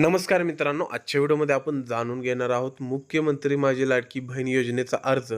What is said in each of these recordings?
नमस्कार मित्रांनो आजच्या व्हिडिओमध्ये आपण जाणून घेणार आहोत मुख्यमंत्री माझी लाडकी बहीण योजनेचा अर्ज.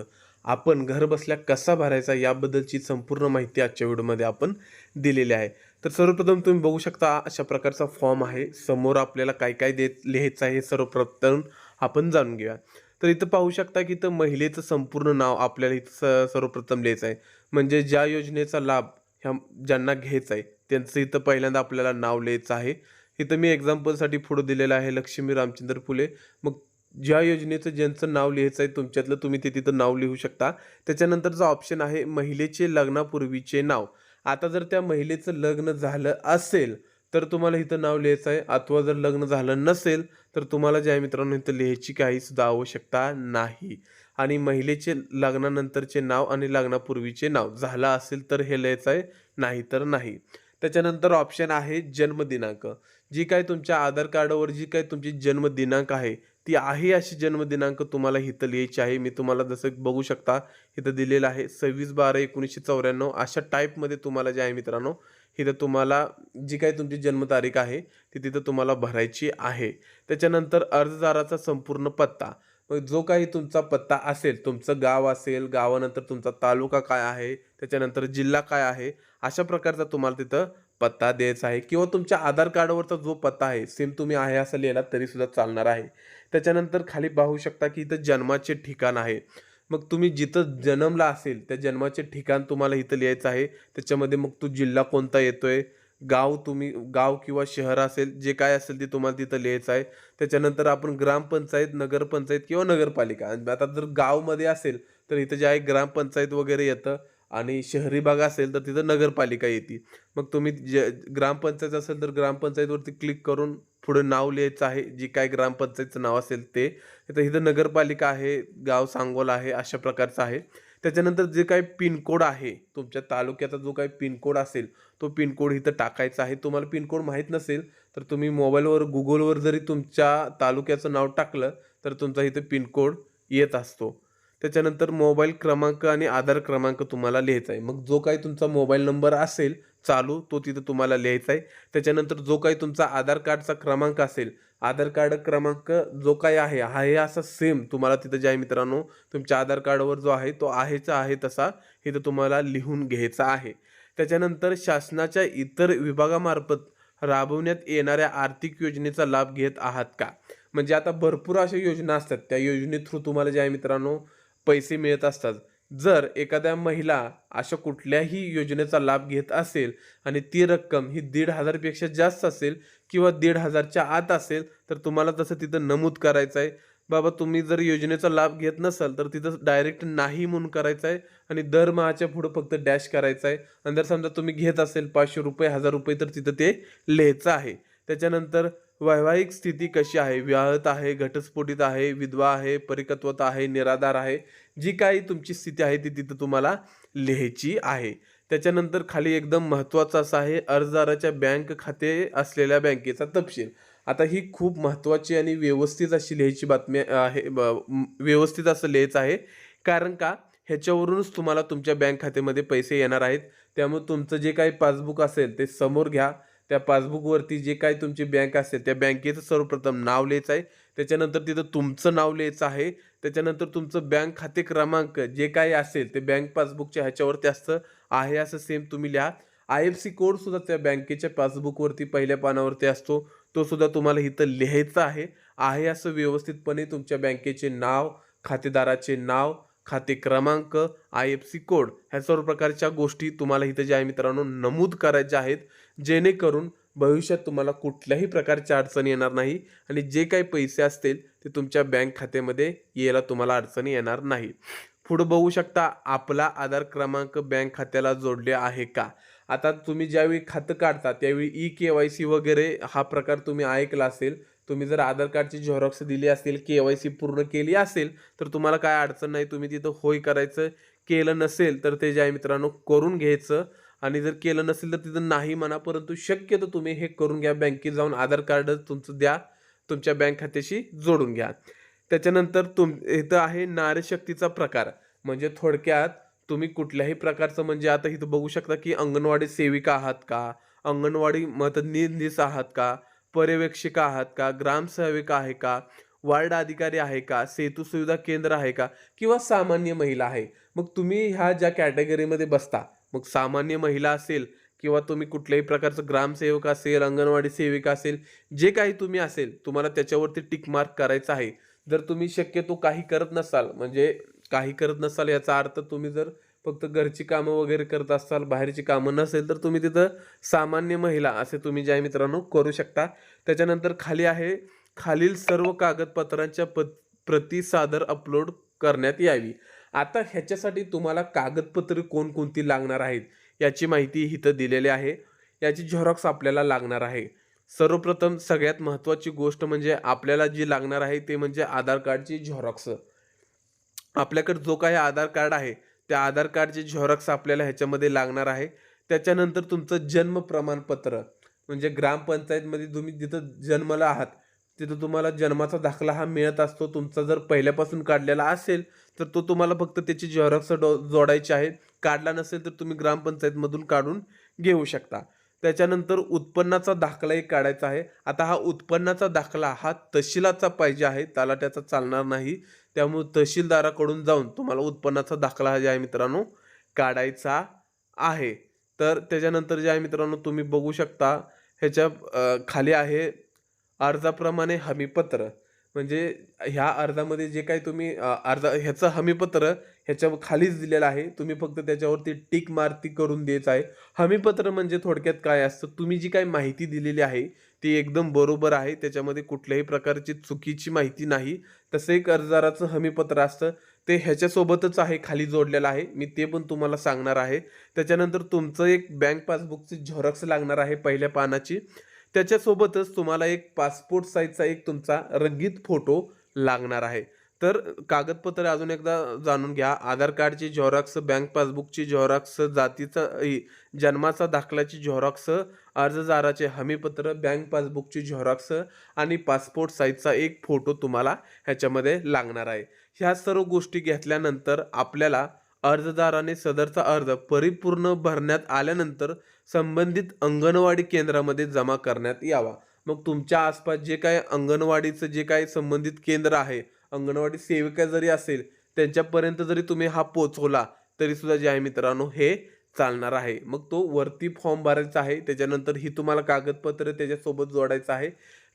आपण घरबसल्या कसा भरायचा याबद्दलची संपूर्ण माहिती आजच्या व्हिडिओमध्ये आपण दिलेली आहे. तर सर्वप्रथम तुम्ही बघू शकता अशा प्रकारचा फॉर्म आहे. समोर आपल्याला काय काय देत लिहायचं आहे हे सर्वप्रथम आपण जाणून घेऊया. तर इथं पाहू शकता की इथं महिलेचं संपूर्ण नाव आपल्याला इथं स सर्वप्रथम लिहायचं आहे. म्हणजे ज्या योजनेचा लाभ ह्या ज्यांना घ्यायचा आहे त्यांचं इथं पहिल्यांदा आपल्याला नाव लिहायचं आहे. इथं मी एक्झाम्पलसाठी पुढं दिलेलं आहे लक्ष्मी रामचंद्र फुले. मग ज्या योजनेचं ज्यांचं नाव लिहायचं आहे तुमच्यातलं तुम्ही ते तिथं नाव लिहू शकता. त्याच्यानंतरचा ऑप्शन आहे महिलेचे लग्नापूर्वीचे नाव. आता जर त्या महिलेचं लग्न झालं असेल तर तुम्हाला इथं नाव लिहायचं आहे अथवा जर लग्न झालं नसेल तर तुम्हाला ज्या मित्रांनो इथं लिहायची काही सुद्धा आवश्यकता नाही. आणि महिलेचे लग्नानंतरचे नाव आणि लग्नापूर्वीचे नाव झालं असेल तर हे लिहायचं आहे नाही. तर नाही त्याच्यानंतर ऑप्शन आहे जन्मदिनांक. जी काय तुमच्या आधार कार्डावर जी काय तुमची जन्मदिनांक आहे ती आहे अशी जन्मदिनांक तुम्हाला इथं लिहायची आहे. मी तुम्हाला जसं बघू शकता इथं दिलेलं आहे सव्वीस बारा एकोणीसशे चौऱ्याण्णव अशा टाईपमध्ये तुम्हाला जे आहे मित्रांनो इथं तुम्हाला जी काही तुमची जन्मतारीख आहे ती तिथं तुम्हाला भरायची आहे. त्याच्यानंतर अर्जदाराचा संपूर्ण पत्ता. मग जो काही तुमचा पत्ता असेल तुमचं गाव असेल गावानंतर तुमचा तालुका काय आहे त्याच्यानंतर जिल्हा काय आहे अशा प्रकारचा तुम्हाला तिथं पत्ता द्यायचा आहे किंवा तुमच्या आधार कार्डवरचा जो पत्ता आहे सेम तुम्ही आहे असं लिहिला तरी सुद्धा चालणार आहे. त्याच्यानंतर खाली पाहू शकता की इथं जन्माचे ठिकाण आहे. मग तुम्ही जिथं जन्मला असेल त्या जन्माचे ठिकाण तुम्हाला इथं लिहायचं आहे. त्याच्यामध्ये मग तो जिल्हा कोणता येतोय गाव तुम्ही गाव किंवा शहर असेल जे काय असेल ते तुम्हाला तिथं लिहायचं आहे. त्याच्यानंतर आपण ग्रामपंचायत नगरपंचायत किंवा नगरपालिका आणि आता जर गावमध्ये असेल तर इथं जे आहे ग्रामपंचायत वगैरे येतं. आणि शहरी भाग असेल तर तिथं नगरपालिका येते. मग तुम्ही ज ग्रामपंचायत असेल तर ग्रामपंचायतवरती क्लिक करून पुढे नाव लिहायचं आहे जी काय ग्रामपंचायतचं नाव असेल ते. तर इथं नगरपालिका आहे गाव सांगोला आहे अशा प्रकारचं आहे. त्याच्यानंतर जे काही पिनकोड आहे तुमच्या तालुक्याचा जो काही पिनकोड असेल तो पिनकोड इथं टाकायचा आहे. तुम्हाला पिनकोड माहीत नसेल तर तुम्ही मोबाईलवर गुगलवर जरी तुमच्या तालुक्याचं नाव टाकलं तर तुमचा इथं पिनकोड येत असतो. त्याच्यानंतर मोबाईल क्रमांक आणि आधार क्रमांक तुम्हाला लिहायचा आहे. मग जो काही तुमचा मोबाईल नंबर असेल चालू तो तिथं तुम्हाला लिहायचा आहे. त्याच्यानंतर जो काही तुमचा आधार कार्डचा क्रमांक असेल आधार कार्ड क्रमांक जो काही आहे हा हे असा सेम तुम्हाला तिथं जे आहे मित्रांनो तुमच्या आधार कार्डवर जो आहे तो आहेचा आहे तसा इथं तुम्हाला लिहून घ्यायचा आहे. त्याच्यानंतर शासनाच्या इतर विभागामार्फत राबवण्यात येणाऱ्या आर्थिक योजनेचा लाभ घेत आहात का? म्हणजे आता भरपूर अशा योजना असतात. त्या योजने थ्रू तुम्हाला जे आहे मित्रांनो पैसे मिळत असतात. जर एखाद्या महिला अशा कुठल्याही योजनेचा लाभ घेत असेल आणि ती रक्कम ही दीड हजारपेक्षा जास्त असेल किंवा दीड हजारच्या आत असेल तर तुम्हाला तसं तिथं नमूद करायचं आहे. बाबा तुम्ही जर योजनेचा लाभ घेत नसाल तर तिथं डायरेक्ट नाही म्हणून करायचं आहे आणि दरमहाच्या पुढं फक्त डॅश करायचं आहे. आणि जर समजा तुम्ही घेत असेल पाचशे रुपये हजार रुपये तर तिथं ते लिहायचं आहे. त्याच्यानंतर वैवाहिक स्थिती कशी आहे? विवाहत आहे घटस्फोटित आहे विधवा आहे परिकत्वता आहे निराधार आहे जी काही तुमची स्थिती आहे ती तिथं तुम्हाला लिहायची आहे. त्याच्यानंतर खाली एकदम महत्त्वाचं असं आहे अर्जदाराच्या बँक खाते असलेल्या बँकेचा तपशील. आता ही खूप महत्त्वाची आणि व्यवस्थित अशी लिहायची बातमी आहे व्यवस्थित असं लिहायचं आहे. कारण का? ह्याच्यावरूनच तुम्हाला तुमच्या बँक खात्यामध्ये पैसे येणार आहेत. त्यामुळे तुमचं जे काही पासबुक असेल ते समोर घ्या. त्या पासबुकवरती जे काही तुमची बँक असेल त्या बँकेचं सर्वप्रथम नाव लिहायचं आहे. त्याच्यानंतर तिथं तुमचं नाव लिहायचं आहे. त्याच्यानंतर तुमचं बँक खाते क्रमांक जे काही असेल ते बँक पासबुकच्या ह्याच्यावरती असतं. आहे असं सेम तुम्ही लिहा. आय एफ सी कोडसुद्धा त्या बँकेच्या पासबुकवरती पहिल्या पानावरती असतो. तो सुद्धा तुम्हाला इथं लिहायचा आहे. आहे असं व्यवस्थितपणे तुमच्या बँकेचे नाव खातेदाराचे नाव खाते क्रमांक आय एफ सी कोड ह्या सर्व प्रकारच्या गोष्टी तुम्हाला इथे ज्या आहे मित्रांनो नमूद करायच्या आहेत. जेणेकरून भविष्यात तुम्हाला कुठल्याही प्रकारची अडचण येणार नाही आणि जे काही पैसे असतील ते तुमच्या बँक खात्यामध्ये यायला तुम्हाला अडचणी येणार नाही. पुढं बघू शकता आपला आधार क्रमांक बँक खात्याला जोडले आहे का? आता तुम्ही ज्यावेळी खातं काढता त्यावेळी ई के वाय सी वगैरे हा प्रकार तुम्ही ऐकला असेल तुम्ही जर आधार कार्डची झेरॉक्स दिली असतील के वाय सी पूर्ण केली असेल तर तुम्हाला काय अडचण नाही. तुम्ही तिथं होय करायचं केलं नसेल तर ते जे आहे मित्रांनो करून घ्यायचं. आणि जर केलं नसेल तर तिथं नाही म्हणा परंतु शक्यतो तुम्ही हे करून घ्या. बँकेत जाऊन आधार कार्ड तुमचं द्या तुमच्या बँक खात्याशी जोडून घ्या. त्याच्यानंतर तुम इथं आहे नारीशक्तीचा प्रकार. म्हणजे थोडक्यात तुम्ही कुठल्याही प्रकारचं म्हणजे आता इथं बघू शकता की अंगणवाडी सेविका आहात का? अंगणवाडी मतनिधीस आहात का? पर्यवेक्षिका आहात का? ग्रामसेविका आहे का? वार्ड अधिकारी आहे का? सेतू सुविधा केंद्र आहे का? किंवा सामान्य महिला आहे? मग तुम्ही ह्या ज्या कॅटेगरीमध्ये बसता मग सामान्य महिला असेल किंवा तुम्ही कुठल्याही प्रकारचं ग्रामसेवक असेल अंगणवाडी सेविका असेल जे काही तुम्ही असेल तुम्हाला त्याच्यावरती टिक मार्क करायचं आहे. जर तुम्ही शक्यतो काही करत नसाल म्हणजे काही करत नसाल याचा अर्थ तुम्ही जर फक्त घरची कामं वगैरे करत असाल बाहेरची कामं नसेल तर तुम्ही तिथं सामान्य महिला असे तुम्ही जे आहे मित्रांनो करू शकता. त्याच्यानंतर खाली आहे खालील सर्व कागदपत्रांच्या प प्रती सादर अपलोड करण्यात यावी. आता ह्याच्यासाठी तुम्हाला कागदपत्रे कोणकोणती लागणार आहेत याची माहिती इथं दिलेली आहे. याची झेरॉक्स आपल्याला लागणार आहे. सर्वप्रथम सगळ्यात महत्त्वाची गोष्ट म्हणजे आपल्याला जी लागणार आहे ते म्हणजे आधार कार्डची झेरॉक्स आपल्याकडे जो काही आधार कार्ड आहे त्या आधार कार्डचे झेरॉक्स आपल्याला ह्याच्यामध्ये लागणार आहे. त्याच्यानंतर तुमचं जन्म प्रमाणपत्र म्हणजे ग्रामपंचायतमध्ये तुम्ही जिथं जन्मला आहात तिथं तुम्हाला जन्माचा दाखला हा मिळत असतो. तुमचा जर पहिल्यापासून काढलेला असेल तर तो तुम्हाला फक्त त्याची झेरॉक्स डो जोडायची आहे. काढला नसेल तर तुम्ही ग्रामपंचायतमधून काढून घेऊ शकता. त्याच्यानंतर उत्पन्नाचा दाखला एक काढायचा आहे. आता हा उत्पन्नाचा दाखला हा तहसीलाचा पाहिजे आहे. त्याला त्याचा चालणार नाही. त्यामुळे तहसीलदाराकडून जाऊन तुम्हाला उत्पन्नाचा दाखला हा जे आहे मित्रांनो काढायचा आहे. तर त्याच्यानंतर जे आहे मित्रांनो तुम्ही बघू शकता ह्याच्या खाली आहे अर्जाप्रमाणे हमीपत्र. म्हणजे ह्या अर्जामध्ये जे काही तुम्ही अ, अर्ज ह्याचं हमीपत्र ह्याच्या खालीच दिलेलं आहे. तुम्ही फक्त त्याच्यावरती टिक मारती करून द्यायचं आहे. हमीपत्र म्हणजे थोडक्यात काय असतं तुम्ही जी काही माहिती दिलेली आहे ती एकदम बरोबर आहे. त्याच्यामध्ये कुठल्याही प्रकारची चुकीची माहिती नाही. तसं एक अर्जदाराचं हमीपत्र असतं ते ह्याच्यासोबतच आहे खाली जोडलेलं आहे. मी ते पण तुम्हाला सांगणार आहे. त्याच्यानंतर तुमचं एक बँक पासबुकची झेरॉक्स लागणार आहे पहिल्या पानाची. त्याच्यासोबतच तुम्हाला एक पासपोर्ट साईजचा एक तुमचा रंगीत फोटो लागणार आहे. तर कागदपत्रे अजून एकदा जाणून घ्या. आधार कार्डची झेरॉक्स बँक पासबुकची झेरॉक्स जातीचा जन्माचा दाखल्याची झेरॉक्स अर्जदाराचे हमीपत्र बँक पासबुकची झेरॉक्स आणि पासपोर्ट साईजचा एक फोटो तुम्हाला ह्याच्यामध्ये लागणार आहे. ह्या सर्व गोष्टी घेतल्यानंतर आपल्याला अर्जदाराने सदरचा अर्ज परिपूर्ण भरण्यात आल्यानंतर संबंधित अंगणवाडी केंद्रामध्ये जमा करण्यात यावा. मग तुमच्या आसपास जे काय अंगणवाडीचं जे काय संबंधित केंद्र आहे अंगणवाडी सेविका जरी असेल त्यांच्यापर्यंत जरी तुम्ही हा पोचवला तरी सुद्धा जे आहे मित्रांनो हे चालणार आहे. मग तो वरती फॉर्म भरायचा आहे त्याच्यानंतर ही तुम्हाला कागदपत्र त्याच्यासोबत जोडायचं आहे.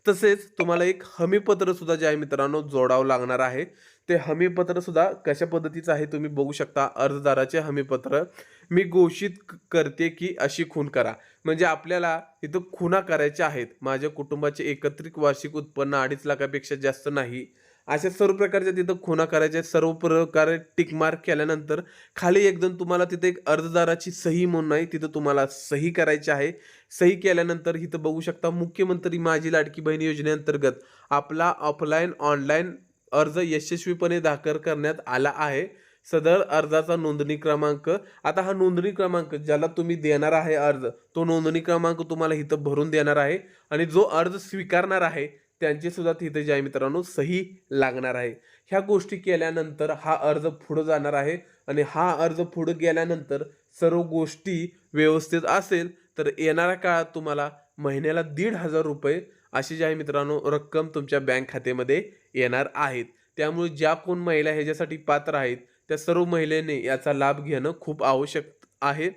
तसेच तुम्हाला एक हमीपत्र सुद्धा जे आहे मित्रांनो जोडावं लागणार आहे. ते हमीपत्र सुद्धा कशा पद्धतीचं आहे तुम्ही बघू शकता. अर्जदाराचे हमीपत्र. मी घोषित क- करते की अशी खून करा. म्हणजे आपल्याला इथं खुना करायच्या आहेत. माझ्या कुटुंबाचे एकत्रित वार्षिक उत्पन्न अडीच लाखापेक्षा जास्त नाही. अशा सर्व प्रकारच्या तिथं खुना करायच्या आहेत. सर्व प्रकारे टिक मार्क केल्यानंतर खाली एकदम तुम्हाला तिथे एक अर्जदाराची सही म्हणून आहे. तिथं तुम्हाला सही करायची आहे. सही केल्यानंतर इथं बघू शकता मुख्यमंत्री माझी लाडकी बहीण योजनेअंतर्गत आपला ऑफलाईन ऑनलाईन अर्ज यशस्वीपणे दाखल करण्यात आला आहे. सदर अर्जाचा नोंदणी क्रमांक आता हा नोंदणी क्रमांक ज्याला तुम्ही देणार आहे अर्ज तो नोंदणी क्रमांक तुम्हाला इथं भरून देणार आहे आणि जो अर्ज स्वीकारणार आहे त्यांची सुद्धा तिथे जे आहे मित्रांनो सही लागणार आहे. ह्या गोष्टी केल्यानंतर हा अर्ज पुढं जाणार आहे आणि हा अर्ज पुढं गेल्यानंतर सर्व गोष्टी व्यवस्थित असेल तर येणाऱ्या काळात तुम्हाला महिन्याला दीड हजार रुपये अशी जी आहे मित्रांनो रक्कम तुमच्या बँक खात्यामध्ये येणार आहेत. त्यामुळे ज्या कोण महिला ह्याच्यासाठी पात्र आहेत त्या सर्व महिलेने याचा लाभ घेणं खूप आवश्यक आहे.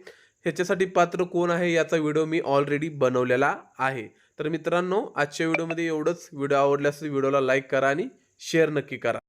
ह्याच्यासाठी पात्र कोण आहे याचा व्हिडिओ मी ऑलरेडी बनवलेला आहे. तर मित्रांनो आजच्या व्हिडिओमध्ये एवढंच. व्हिडिओ आवडल्यास व्हिडिओला लाईक करा आणि शेअर नक्की करा.